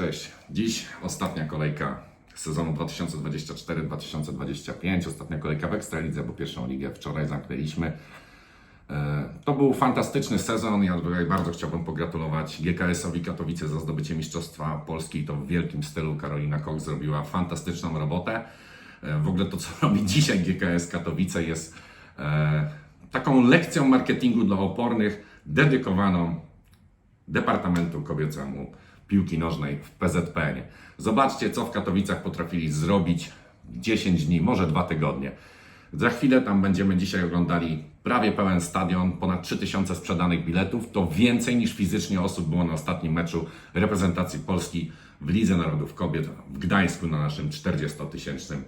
Cześć. Dziś ostatnia kolejka sezonu 2024-2025. Ostatnia kolejka w Ekstralidze, bo pierwszą ligę wczoraj zamknęliśmy. E, To był fantastyczny sezon. Ja tutaj bardzo chciałbym pogratulować GKS-owi Katowice za zdobycie Mistrzostwa Polski. To w wielkim stylu. Karolina Koch zrobiła fantastyczną robotę. E, W ogóle to, co robi dzisiaj GKS Katowice jest e, taką lekcją marketingu dla opornych, dedykowaną Departamentu Kobiecemu Piłki Nożnej w PZPN. Zobaczcie, co w Katowicach potrafili zrobić 10 dni, może dwa tygodnie. Za chwilę tam będziemy dzisiaj oglądali prawie pełen stadion, ponad 3000 sprzedanych biletów. To więcej niż fizycznie osób było na ostatnim meczu reprezentacji Polski w Lidze Narodów Kobiet w Gdańsku na naszym 40-tysięcznym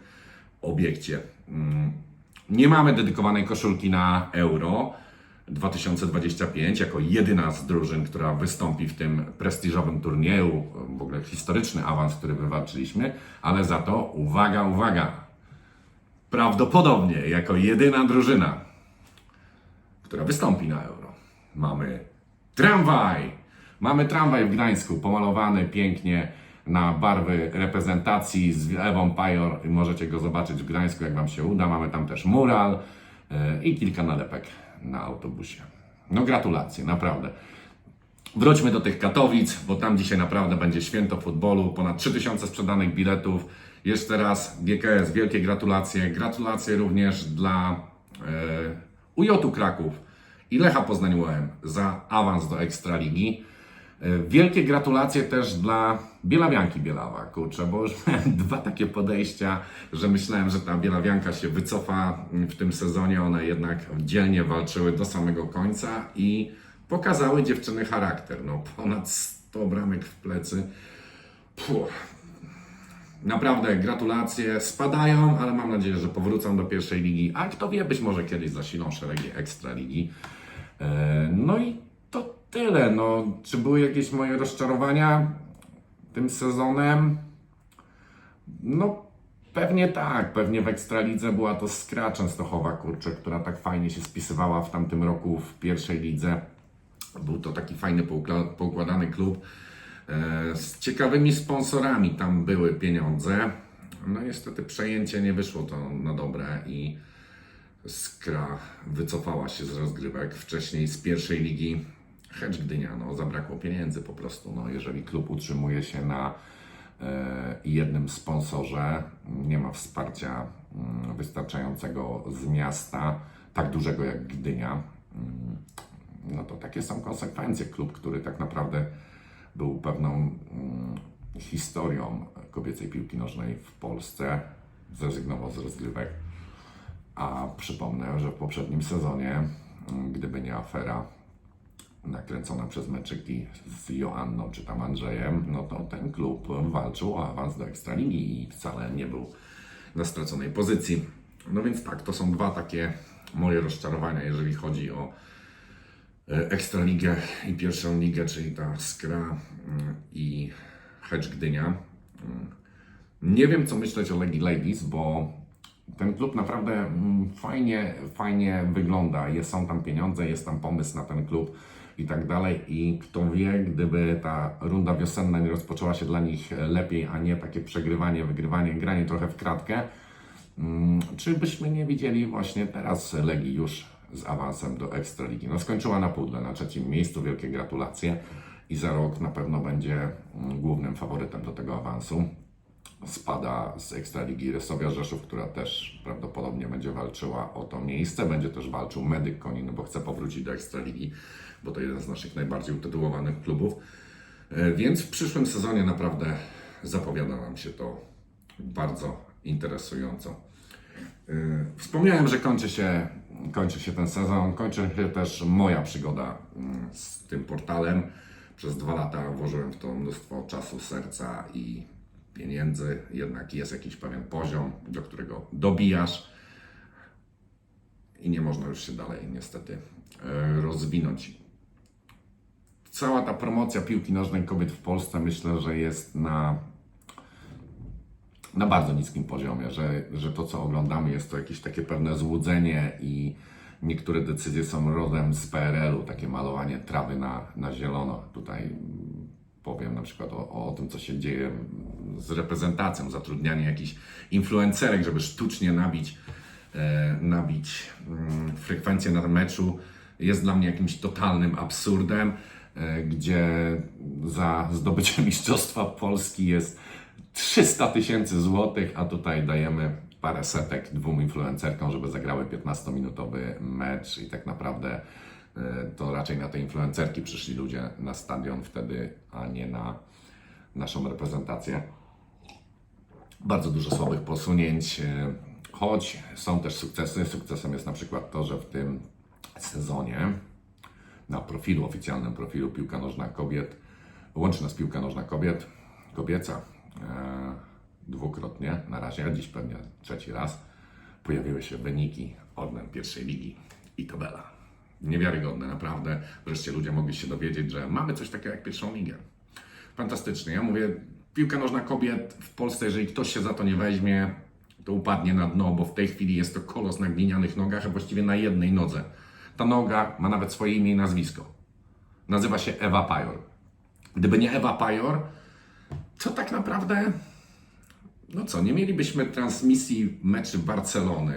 obiekcie. Mm, Nie mamy dedykowanej koszulki na Euro 2025 jako jedyna z drużyn, która wystąpi w tym prestiżowym turnieju, w ogóle historyczny awans, który wywalczyliśmy, ale za to uwaga, uwaga, prawdopodobnie jako jedyna drużyna, która wystąpi na Euro, mamy tramwaj. Mamy tramwaj w Gdańsku, pomalowany pięknie na barwy reprezentacji z Ewą Pajor. Możecie go zobaczyć w Gdańsku, jak Wam się uda. Mamy tam też mural i kilka nalepek na autobusie. No gratulacje, naprawdę. Wróćmy do tych Katowic, bo tam dzisiaj naprawdę będzie święto futbolu. Ponad 3000 sprzedanych biletów. Jeszcze raz GKS, wielkie gratulacje. Gratulacje również dla e, UJ Kraków i Lecha Poznań UM za awans do Ekstraligi. E, Wielkie gratulacje też dla Bielawianki Bielawa, kurczę, bo już miałem dwa takie podejścia, że myślałem, że ta Bielawianka się wycofa w tym sezonie. One jednak dzielnie walczyły do samego końca i pokazały dziewczyny charakter. No, ponad 100 bramek w plecy. Puh. Naprawdę gratulacje. Spadają, ale mam nadzieję, że powrócą do pierwszej ligi. A kto wie, być może kiedyś zasilą szeregi ekstraligi. E, No i to tyle. No, czy były jakieś moje rozczarowania tym sezonem? No, pewnie tak. Pewnie w Ekstralidze była to Skra Częstochowa, kurczę, która tak fajnie się spisywała w tamtym roku w pierwszej lidze. Był to taki fajny, poukładany klub e, z ciekawymi sponsorami. Tam były pieniądze. No niestety przejęcie nie wyszło to na dobre i Skra wycofała się z rozgrywek. Wcześniej z pierwszej ligi Hedge Gdynia, no zabrakło pieniędzy po prostu. No, jeżeli klub utrzymuje się na e, jednym sponsorze, nie ma wsparcia mm, wystarczającego z miasta, tak dużego jak Gdynia, mm, no to takie są konsekwencje. Klub, który tak naprawdę był pewną mm, historią kobiecej piłki nożnej w Polsce, zrezygnował z rozgrywek. A przypomnę, że w poprzednim sezonie, gdyby nie afera nakręcona przez meczyki z Joanną czy tam Andrzejem, no to ten klub walczył o awans do Ekstraligi i wcale nie był na straconej pozycji. No więc tak, to są dwa takie moje rozczarowania, jeżeli chodzi o e, Ekstraligę i pierwszą ligę, czyli ta Skra mm, i Hedge Gdynia. Mm. Nie wiem, co myśleć o Legii Ladies, bo ten klub naprawdę mm, fajnie, fajnie wygląda. Jest, są tam pieniądze, jest tam pomysł na ten klub i tak dalej. I kto wie, gdyby ta runda wiosenna nie rozpoczęła się dla nich lepiej, a nie takie przegrywanie, wygrywanie, granie trochę w kratkę, mm, czy byśmy nie widzieli właśnie teraz Legii już z awansem do Ekstraligi. No skończyła na pudle, na trzecim miejscu, wielkie gratulacje i za rok na pewno będzie mm, głównym faworytem do tego awansu spada z Ekstraligi Rysowia Rzeszów, która też prawdopodobnie będzie walczyła o to miejsce. Będzie też walczył Medyk Konin, bo chce powrócić do Ekstraligi, bo to jeden z naszych najbardziej utytułowanych klubów. E, Więc w przyszłym sezonie naprawdę zapowiada nam się to bardzo interesująco. E, Wspomniałem, że kończy się, kończy się ten sezon, kończy się też moja przygoda mm, z tym portalem. Przez dwa lata włożyłem w to mnóstwo czasu, serca i pieniędzy. Jednak jest jakiś pewien poziom, do którego dobijasz i nie można już się dalej niestety e, rozwinąć. Cała ta promocja piłki nożnej kobiet w Polsce myślę, że jest na na bardzo niskim poziomie, że, że to, co oglądamy, jest to jakieś takie pewne złudzenie i niektóre decyzje są rodem z PRL-u, takie malowanie trawy na, na zielono. Tutaj powiem na przykład o, o tym, co się dzieje z reprezentacją, zatrudnianie jakichś influencerek, żeby sztucznie nabić, e, nabić mm, frekwencję na meczu, jest dla mnie jakimś totalnym absurdem, gdzie za zdobycie Mistrzostwa Polski jest 300 tysięcy złotych, a tutaj dajemy parę setek dwóm influencerkom, żeby zagrały 15-minutowy mecz i tak naprawdę e, to raczej na te influencerki przyszli ludzie na stadion wtedy, a nie na naszą reprezentację. Bardzo dużo słabych posunięć, e, choć są też sukcesy. Sukcesem jest na przykład to, że w tym sezonie na profilu, oficjalnym profilu Piłka Nożna Kobiet, łączy nas Piłka Nożna Kobiet, kobieca, e, dwukrotnie na razie, a dziś pewnie trzeci raz, pojawiły się wyniki odmian pierwszej ligi i tabela. Niewiarygodne, naprawdę. Wreszcie ludzie mogli się dowiedzieć, że mamy coś takiego jak pierwszą ligę. Fantastycznie. Ja mówię, piłka nożna kobiet w Polsce, jeżeli ktoś się za to nie weźmie, to upadnie na dno, bo w tej chwili jest to kolos na glinianych nogach, a właściwie na jednej nodze. Ta noga ma nawet swoje imię i nazwisko. Nazywa się Ewa Pajor. Gdyby nie Ewa Pajor, to tak naprawdę no co, nie mielibyśmy transmisji meczy Barcelony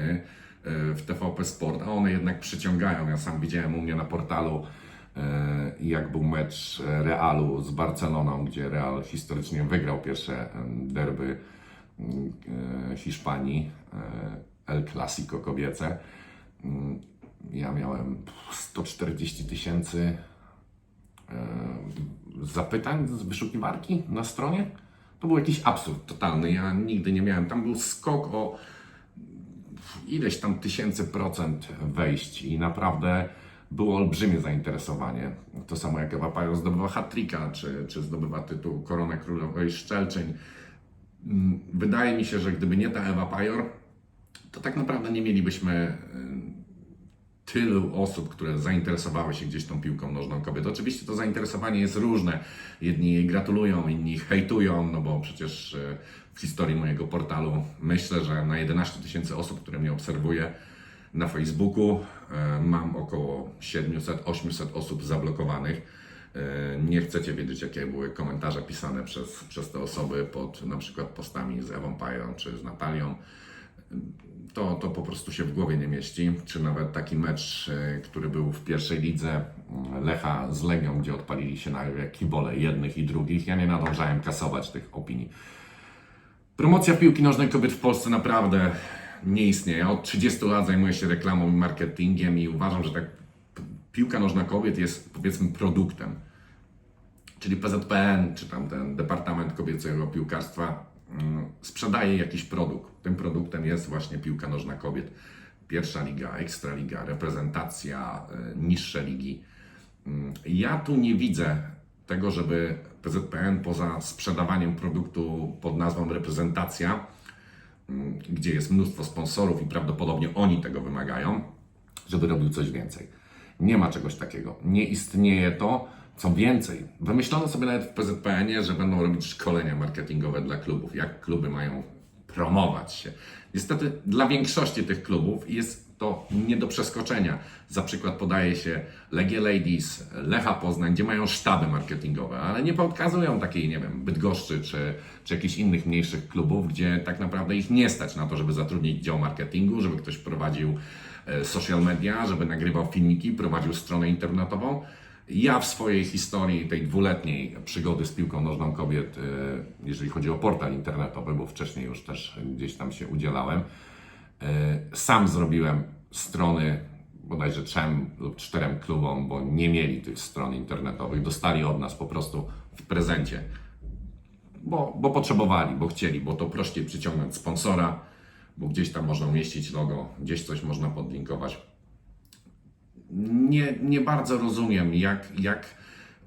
e, w TVP Sport, a one jednak przyciągają. Ja sam widziałem u mnie na portalu, e, jak był mecz Realu z Barceloną, gdzie Real historycznie wygrał pierwsze derby mm, e, Hiszpanii, El Clasico kobiece. Ja miałem 140 tysięcy zapytań z wyszukiwarki na stronie. To był jakiś absurd totalny. Ja nigdy nie miałem. Tam był skok o ileś tam tysięcy procent wejść i naprawdę było olbrzymie zainteresowanie. To samo jak Ewa zdobywa hat czy, czy zdobywa tytuł Korona Królowej Szczelczeń. Mm, Wydaje mi się, że gdyby nie ta Ewa Pajor, to tak naprawdę nie mielibyśmy tylu osób, które zainteresowały się gdzieś tą piłką nożną kobiet. Oczywiście to zainteresowanie jest różne. Jedni jej gratulują, inni hejtują, no bo przecież e, w historii mojego portalu myślę, że na 11 tysięcy osób, które mnie obserwuje na Facebooku, e, mam około 700-800 osób zablokowanych. E, Nie chcecie wiedzieć, jakie były komentarze pisane przez, przez te osoby pod na przykład postami z Ewą Pają czy z Natalią to, to po prostu się w głowie nie mieści. Czy nawet taki mecz, e, który był w pierwszej lidze mm, Lecha z Legią, gdzie odpalili się na kibole jednych i drugich. Ja nie nadążałem kasować tych opinii. Promocja piłki nożnej kobiet w Polsce naprawdę nie istnieje. Od 30 lat zajmuję się reklamą i marketingiem i uważam, że tak piłka nożna kobiet jest powiedzmy produktem czyli PZPN, czy tam ten Departament Kobiecego Piłkarstwa sprzedaje jakiś produkt. Tym produktem jest właśnie piłka nożna kobiet. Pierwsza liga, ekstraliga, reprezentacja, y, niższe ligi. Mm, Ja tu nie widzę tego, żeby PZPN poza sprzedawaniem produktu pod nazwą reprezentacja, mm, gdzie jest mnóstwo sponsorów i prawdopodobnie oni tego wymagają, żeby robił coś więcej. Nie ma czegoś takiego. Nie istnieje to. Co więcej, wymyślono sobie nawet w PZPN-ie, że będą robić szkolenia marketingowe dla klubów, jak kluby mają promować się. Niestety dla większości tych klubów jest to nie do przeskoczenia. Za przykład podaje się Legia Ladies, Lecha Poznań, gdzie mają sztaby marketingowe, ale nie pokazują takiej, nie wiem, Bydgoszczy czy, czy jakichś innych mniejszych klubów, gdzie tak naprawdę ich nie stać na to, żeby zatrudnić dział marketingu, żeby ktoś prowadził e, social media, żeby nagrywał filmiki, prowadził stronę internetową. Ja w swojej historii, tej dwuletniej przygody z piłką nożną kobiet, e, jeżeli chodzi o portal internetowy, bo wcześniej już też gdzieś tam się udzielałem, e, sam zrobiłem strony bodajże trzem lub czterem klubom, bo nie mieli tych stron internetowych. Dostali od nas po prostu w prezencie, bo, bo potrzebowali, bo chcieli, bo to prościej przyciągnąć sponsora, bo gdzieś tam można umieścić logo, gdzieś coś można podlinkować nie, nie bardzo rozumiem, jak, jak,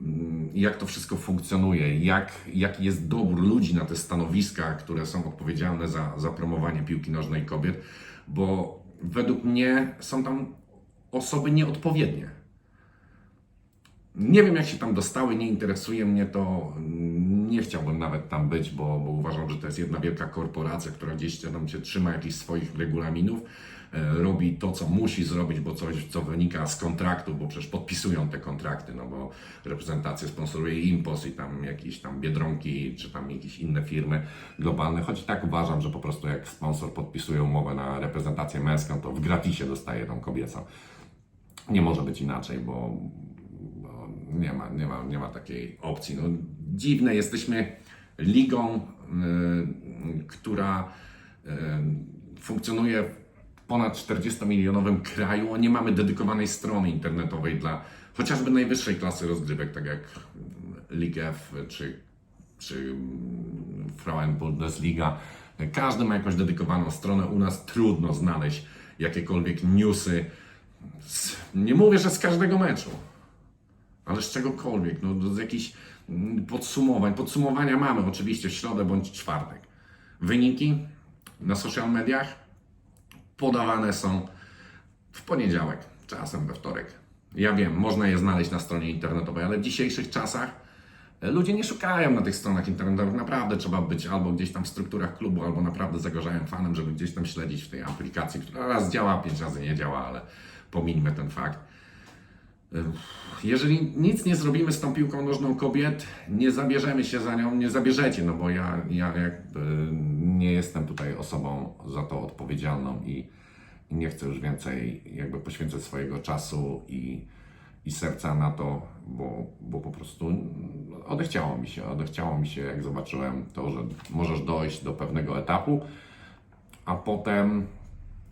mm, jak to wszystko funkcjonuje, jak, jaki jest dobór ludzi na te stanowiska, które są odpowiedzialne za, za promowanie piłki nożnej kobiet, bo według mnie są tam osoby nieodpowiednie. Nie wiem, jak się tam dostały, nie interesuje mnie to. nie chciałbym nawet tam być, bo, bo uważam, że to jest jedna wielka korporacja, która gdzieś tam się trzyma jakichś swoich regulaminów, robi to, co musi zrobić, bo coś, co wynika z kontraktu, bo przecież podpisują te kontrakty, no bo reprezentację sponsoruje Impos i tam jakieś tam Biedronki, czy tam jakieś inne firmy globalne, choć tak uważam, że po prostu jak sponsor podpisuje umowę na reprezentację męską, to w gratisie dostaje tą kobiecą. Nie może być inaczej, bo, bo nie, ma, nie, ma, nie ma takiej opcji. No, dziwne, jesteśmy ligą, y, która y, funkcjonuje ponad 40-milionowym kraju, nie mamy dedykowanej strony internetowej dla chociażby najwyższej klasy rozgrywek, tak jak Liga F czy, czy Frauen Bundesliga. Każdy ma jakąś dedykowaną stronę. U nas trudno znaleźć jakiekolwiek newsy. Z, nie mówię, że z każdego meczu, ale z czegokolwiek, no, z jakichś mm, podsumowań. Podsumowania mamy oczywiście w środę bądź czwartek. Wyniki na social mediach podawane są w poniedziałek, czasem we wtorek. Ja wiem, można je znaleźć na stronie internetowej, ale w dzisiejszych czasach e, ludzie nie szukają na tych stronach internetowych. Naprawdę trzeba być albo gdzieś tam w strukturach klubu, albo naprawdę zagorzałym fanem, żeby gdzieś tam śledzić w tej aplikacji, która raz działa, pięć razy nie działa, ale pomińmy ten fakt. Jeżeli nic nie zrobimy z tą piłką nożną kobiet, nie zabierzemy się za nią, nie zabierzecie, no bo ja, ja jakby nie jestem tutaj osobą za to odpowiedzialną i, i nie chcę już więcej jakby poświęcać swojego czasu i, i serca na to, bo, bo po prostu odechciało mi się, odechciało mi się jak zobaczyłem to, że możesz dojść do pewnego etapu, a potem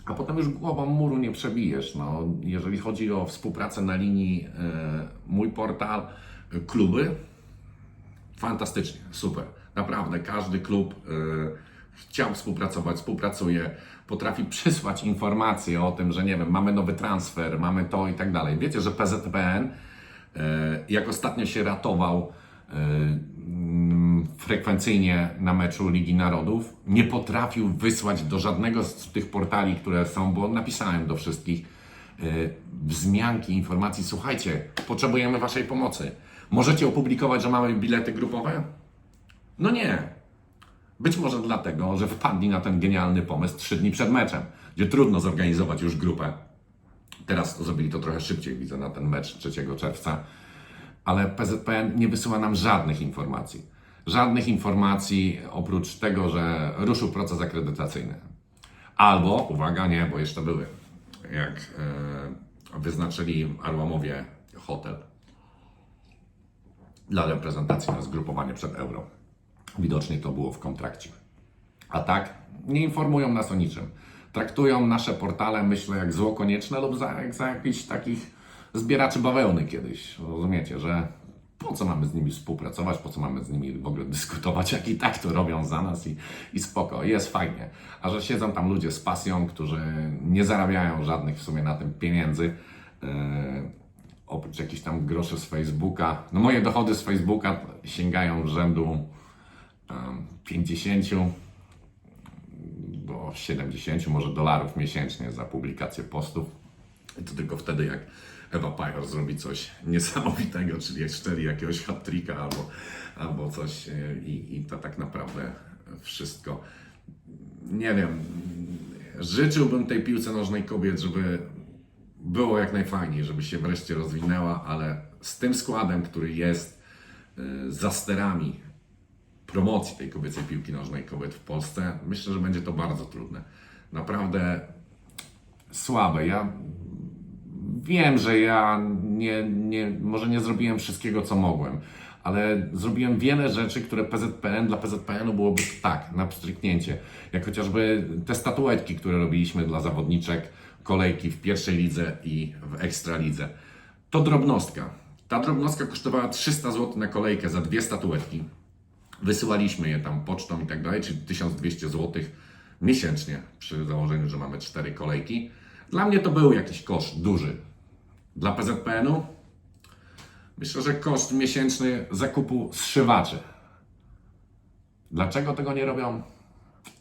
a potem już głową muru nie przebijesz. No, jeżeli chodzi o współpracę na linii e, mój portal, e, kluby, fantastycznie, super. Naprawdę, każdy klub e, chciał współpracować, współpracuje, potrafi przysłać informacje o tym, że nie wiem, mamy nowy transfer, mamy to i tak dalej. Wiecie, że PZPN, jak ostatnio się ratował frekwencyjnie na meczu Ligi Narodów, nie potrafił wysłać do żadnego z tych portali, które są, bo napisałem do wszystkich, e, wzmianki, informacji, słuchajcie, potrzebujemy Waszej pomocy. Możecie opublikować, że mamy bilety grupowe? No nie. Być może dlatego, że wpadli na ten genialny pomysł trzy dni przed meczem, gdzie trudno zorganizować już grupę. Teraz zrobili to trochę szybciej, widzę, na ten mecz 3 czerwca. Ale PZPN nie wysyła nam żadnych informacji. Żadnych informacji oprócz tego, że ruszył proces akredytacyjny. Albo, uwaga, nie, bo jeszcze były. Jak e, wyznaczyli Arłamowie hotel dla reprezentacji na zgrupowanie przed euro. Widocznie to było w kontrakcie. A tak, nie informują nas o niczym. Traktują nasze portale, myślę, jak zło konieczne lub za, jak za jakichś takich zbieraczy bawełny kiedyś. Rozumiecie, że po co mamy z nimi współpracować, po co mamy z nimi w ogóle dyskutować, jak i tak to robią za nas i, i spoko, jest fajnie. A że siedzą tam ludzie z pasją, którzy nie zarabiają żadnych w sumie na tym pieniędzy, yy, oprócz jakichś tam groszy z Facebooka. No moje dochody z Facebooka sięgają rzędu em, 50 do 70 może dolarów miesięcznie za publikację postów. I to tylko wtedy, jak Ewa Pajor zrobi coś niesamowitego, czyli szczeli jakiegoś hat albo, albo coś e, i, i to tak naprawdę wszystko. Nie wiem, życzyłbym tej piłce nożnej kobiet, żeby było jak najfajniej, żeby się wreszcie rozwinęła, ale z tym składem, który jest y, za sterami promocji tej kobiecej piłki nożnej kobiet w Polsce, myślę, że będzie to bardzo trudne. Naprawdę słabe. Ja wiem, że ja nie, nie, może nie zrobiłem wszystkiego, co mogłem, ale zrobiłem wiele rzeczy, które PZPN dla PZPN-u byłoby tak, na pstryknięcie. Jak chociażby te statuetki, które robiliśmy dla zawodniczek, kolejki w pierwszej lidze i w ekstralidze. To drobnostka. Ta drobnostka kosztowała 300 zł na kolejkę za dwie statuetki. Wysyłaliśmy je tam pocztą i tak dalej, czyli 1200 zł miesięcznie przy założeniu, że mamy cztery kolejki. Dla mnie to był jakiś koszt duży. Dla PZPN-u myślę, że koszt miesięczny zakupu zszywaczy. Dlaczego tego nie robią?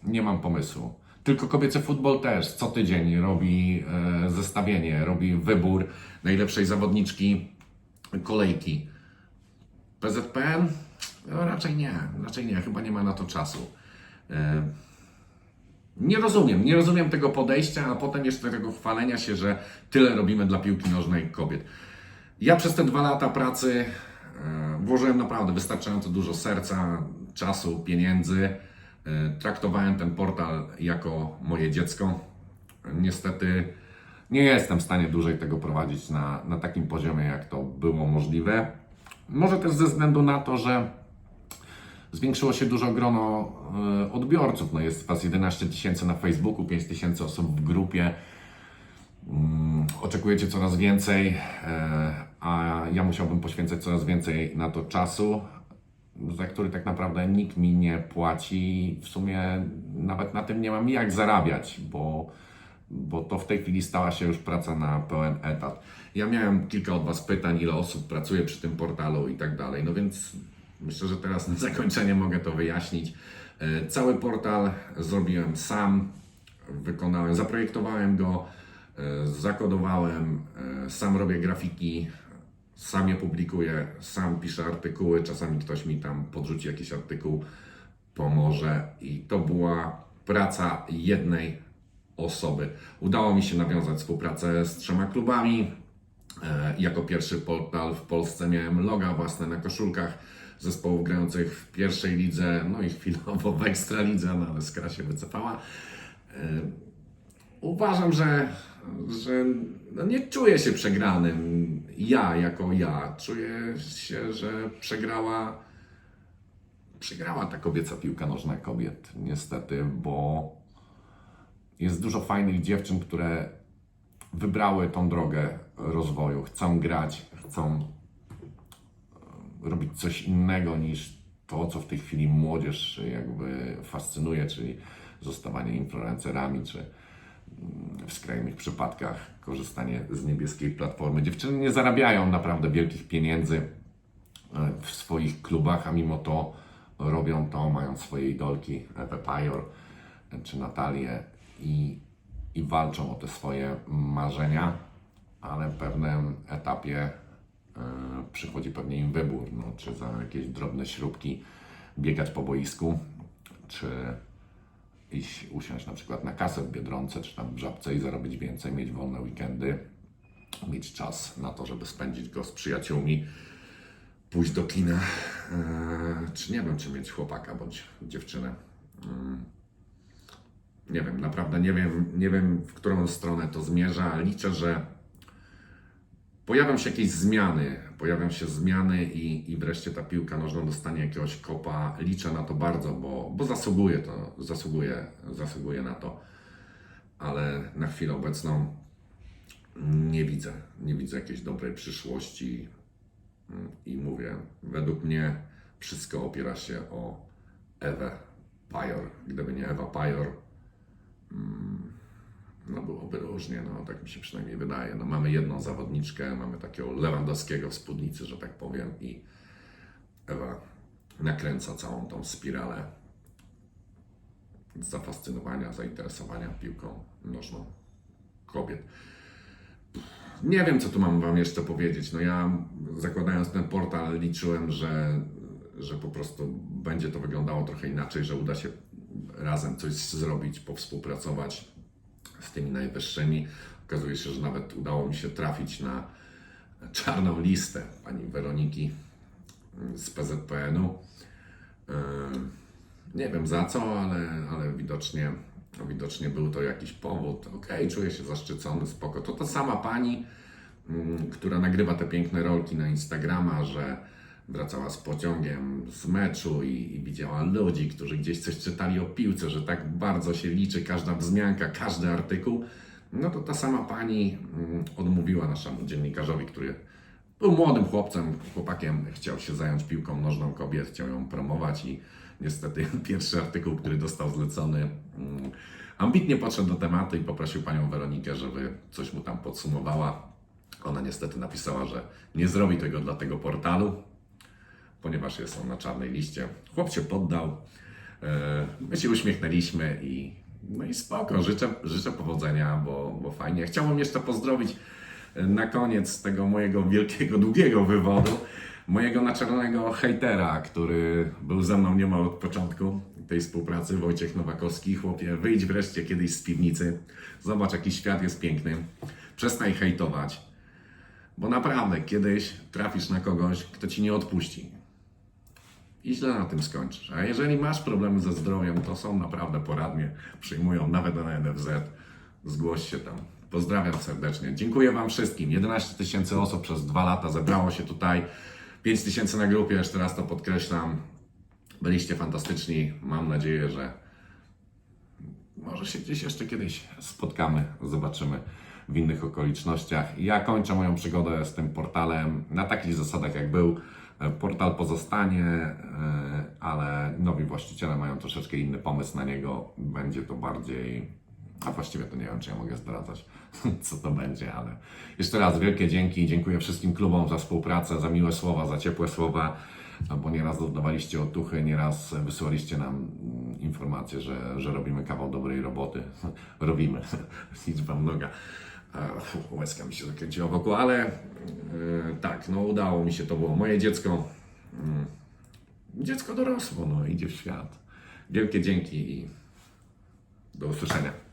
Nie mam pomysłu. Tylko kobiecy futbol też co tydzień robi e, zestawienie, robi wybór najlepszej zawodniczki kolejki. PZPN? No, raczej nie, raczej nie, chyba nie ma na to czasu. E, Nie rozumiem, nie rozumiem tego podejścia, a potem jeszcze tego chwalenia się, że tyle robimy dla piłki nożnej kobiet. Ja przez te dwa lata pracy e, włożyłem naprawdę wystarczająco dużo serca, czasu, pieniędzy. E, Traktowałem ten portal jako moje dziecko. Niestety nie jestem w stanie dłużej tego prowadzić na, na takim poziomie, jak to było możliwe. Może też ze względu na to, że zwiększyło się dużo grono e, odbiorców. No jest Was 11 tysięcy na Facebooku, 5 tysięcy osób w grupie. Mm, Oczekujecie coraz więcej, e, a ja musiałbym poświęcać coraz więcej na to czasu, za który tak naprawdę nikt mi nie płaci. W sumie nawet na tym nie mam jak zarabiać, bo, bo to w tej chwili stała się już praca na pełen etat. Ja miałem kilka od Was pytań, ile osób pracuje przy tym portalu i tak dalej. No więc myślę, że teraz na zakończenie mogę to wyjaśnić. E, Cały portal zrobiłem sam, wykonałem, zaprojektowałem go, e, zakodowałem, e, sam robię grafiki, sam je publikuję, sam piszę artykuły, czasami ktoś mi tam podrzuci jakiś artykuł, pomoże i to była praca jednej osoby. Udało mi się nawiązać współpracę z trzema klubami. Jako pierwszy portal w Polsce miałem loga własne na koszulkach zespołów grających w pierwszej lidze, no i chwilowo w ekstralidze, no ale skra się wycofała. E, Uważam, że, że no nie czuję się przegranym. Ja jako ja. Czuję się, że przegrała przegrała ta kobieca piłka nożna kobiet, niestety, bo jest dużo fajnych dziewczyn, które wybrały tą drogę rozwoju, chcą grać, chcą robić coś innego niż to, co w tej chwili młodzież jakby fascynuje, czyli zostawanie influencerami, czy mm, w skrajnych przypadkach korzystanie z niebieskiej platformy. Dziewczyny nie zarabiają naprawdę wielkich pieniędzy e, w swoich klubach, a mimo to robią to, mają swoje idolki, Ewę Pajor e, czy Natalię i, i walczą o te swoje marzenia, ale w pewnym etapie e, przychodzi pewnie im wybór, no, czy za jakieś drobne śrubki biegać po boisku, czy iść usiąść na przykład na kasę w Biedronce, czy tam w Żabce i zarobić więcej, mieć wolne weekendy, mieć czas na to, żeby spędzić go z przyjaciółmi, pójść do kina, eee, czy nie wiem, czy mieć chłopaka bądź dziewczynę. Mm. Nie wiem, naprawdę nie wiem, nie wiem, w którą stronę to zmierza. Liczę, że pojawią się jakieś zmiany, pojawią się zmiany i, i wreszcie ta piłka nożna dostanie jakiegoś kopa. Liczę na to bardzo, bo, bo zasługuje to, zasługuje, zasługuje na to. Ale na chwilę obecną nie widzę, nie widzę jakiejś dobrej przyszłości i mówię, według mnie wszystko opiera się o Ewę Pajor. Gdyby nie Ewa Pajor, mm, no byłoby różnie, no tak mi się przynajmniej wydaje. No mamy jedną zawodniczkę, mamy takiego Lewandowskiego w spódnicy, że tak powiem i Ewa nakręca całą tą spiralę zafascynowania, zainteresowania piłką nożną kobiet. Nie wiem, co tu mam Wam jeszcze powiedzieć. No ja zakładając ten portal liczyłem, że, że po prostu będzie to wyglądało trochę inaczej, że uda się razem coś zrobić, powspółpracować z tymi najwyższymi. Okazuje się, że nawet udało mi się trafić na czarną listę pani Weroniki z PZPN-u. Yy, Nie wiem za co, ale, ale widocznie, widocznie był to jakiś powód. Okej, czuję się zaszczycony, spoko. To ta sama pani, mm, która nagrywa te piękne rolki na Instagrama, że wracała z pociągiem z meczu i, i widziała ludzi, którzy gdzieś coś czytali o piłce, że tak bardzo się liczy każda wzmianka, każdy artykuł. No to ta sama pani mm, odmówiła naszemu dziennikarzowi, który był młodym chłopcem, chłopakiem, chciał się zająć piłką nożną kobiet, chciał ją promować i niestety pierwszy artykuł, który dostał zlecony, mm, ambitnie podszedł do tematu i poprosił panią Weronikę, żeby coś mu tam podsumowała. Ona niestety napisała, że nie zrobi tego dla tego portalu, ponieważ jest on na czarnej liście. Chłop się poddał, e, my się uśmiechnęliśmy i no i spoko, życzę, życzę powodzenia, bo, bo fajnie. Chciałbym jeszcze pozdrowić e, na koniec tego mojego wielkiego, długiego wywodu mojego naczelnego hejtera, który był ze mną niemal od początku tej współpracy, Wojciech Nowakowski. Chłopie, wyjdź wreszcie kiedyś z piwnicy, zobacz jaki świat jest piękny, przestań hejtować, bo naprawdę kiedyś trafisz na kogoś, kto ci nie odpuści i źle na tym skończysz. A jeżeli masz problemy ze zdrowiem, to są naprawdę poradnie, przyjmują nawet na NFZ. Zgłoś się tam. Pozdrawiam serdecznie. Dziękuję Wam wszystkim. 11 tysięcy osób przez dwa lata zebrało się tutaj. 5 tysięcy na grupie, jeszcze raz to podkreślam. Byliście fantastyczni. Mam nadzieję, że może się gdzieś jeszcze kiedyś spotkamy, zobaczymy w innych okolicznościach. Ja kończę moją przygodę z tym portalem na takich zasadach, jak był. Portal pozostanie, e, ale nowi właściciele mają troszeczkę inny pomysł na niego. Będzie to bardziej. A właściwie to nie wiem, czy ja mogę zdradzać, co to będzie, ale jeszcze raz wielkie dzięki. Dziękuję wszystkim klubom za współpracę, za miłe słowa, za ciepłe słowa, bo nieraz doznawaliście otuchy, nieraz wysłaliście nam mm, informacje, że, że robimy kawał dobrej roboty. Robimy. Liczba mnoga. Łezka mi się zakręciła wokół, ale e, tak, no udało mi się, to było moje dziecko. Mm, dziecko dorosło, no idzie w świat. Wielkie dzięki i do usłyszenia.